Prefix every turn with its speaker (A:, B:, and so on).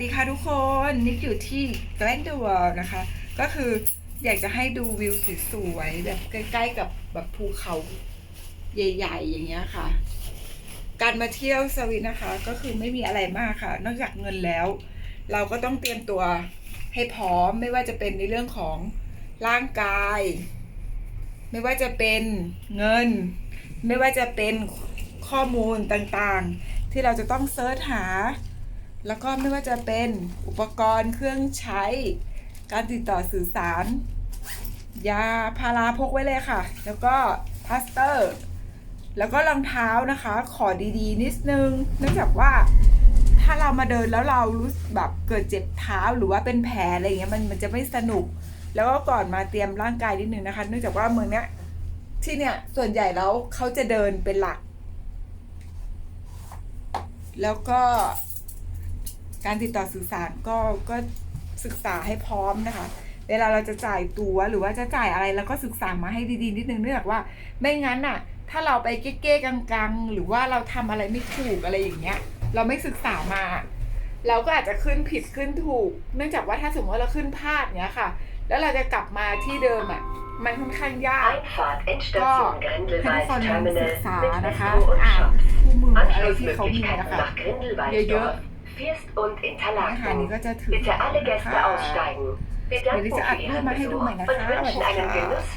A: ดีค่ะทุกคนนิกอยู่ที่ g l e n d e w a l นะคะ ก็คืออยากจะให้ดูวิวสวยๆแบบใกล้ๆกับแบบภูเขาใหญ่ ๆ อย่างเงี้ยค่ะ การมาเที่ยวสวิตนะคะ ก็คือไม่มีอะไรมากค่ะ นอกจากเงินแล้ว เราก็ต้องเตรียมตัวให้พร้อมไม่ว่าจะเป็นในเรื่องของร่างกาย ไม่ว่าจะเป็นเงิน ไม่ว่าจะเป็นข้อมูลต่างๆ ที่เราจะต้องเซิร์ชหา แล้วก็ไม่ว่าจะเป็นอุปกรณ์เครื่องใช้ การติดต่อสื่อสาร ยาพาราพกไว้เลยค่ะ แล้วก็พลาสเตอร์ แล้วก็รองเท้านะคะ ขอดีๆ นิดนึง เนื่องจากว่าถ้าเรามาเดินแล้วเรารู้สึกแบบเกิดเจ็บเท้าหรือว่าเป็นแผลอะไรอย่างเงี้ยมันมันจะไม่สนุก แล้วก็ก่อนมาเตรียมร่างกายนิดนึงนะคะ เนื่องจากว่าเมืองเนี้ยที่เนี่ยส่วนใหญ่แล้วเขาจะเดินเป็นหลัก แล้วก็ การติดต่อสื่อสารก็ก็ศึกษาให้พร้อมนะคะ เวลาเราจะจ่ายตั๋วหรือว่าจะจ่ายอะไรเราก็ศึกษามาให้ดีๆ นิดนึงเนื่องจากว่า ไม่งั้นน่ะ ถ้าเราไปเก๊ๆกังๆ หรือว่าเราทำอะไรไม่ถูกอะไรอย่างเงี้ย เราไม่ศึกษามา เราก็อาจจะขึ้นผิดขึ้นถูก เนื่องจากว่าถ้าสมมติว่าเราขึ้นพลาดเนี้ยค่ะ แล้วเราจะกลับมาที่เดิมอะมันค่อนข้างยากก็ให้ทุกคนศึกษานะคะอ่านคู่มืออะไรที่เขามีนะคะ
B: nach Grindelwald
A: Ja, ja.
B: Dorf, First und Interlaken. Bitte alle Gäste aussteigen. Wir danken für Ihren Besuch und wünschen einen genussvollen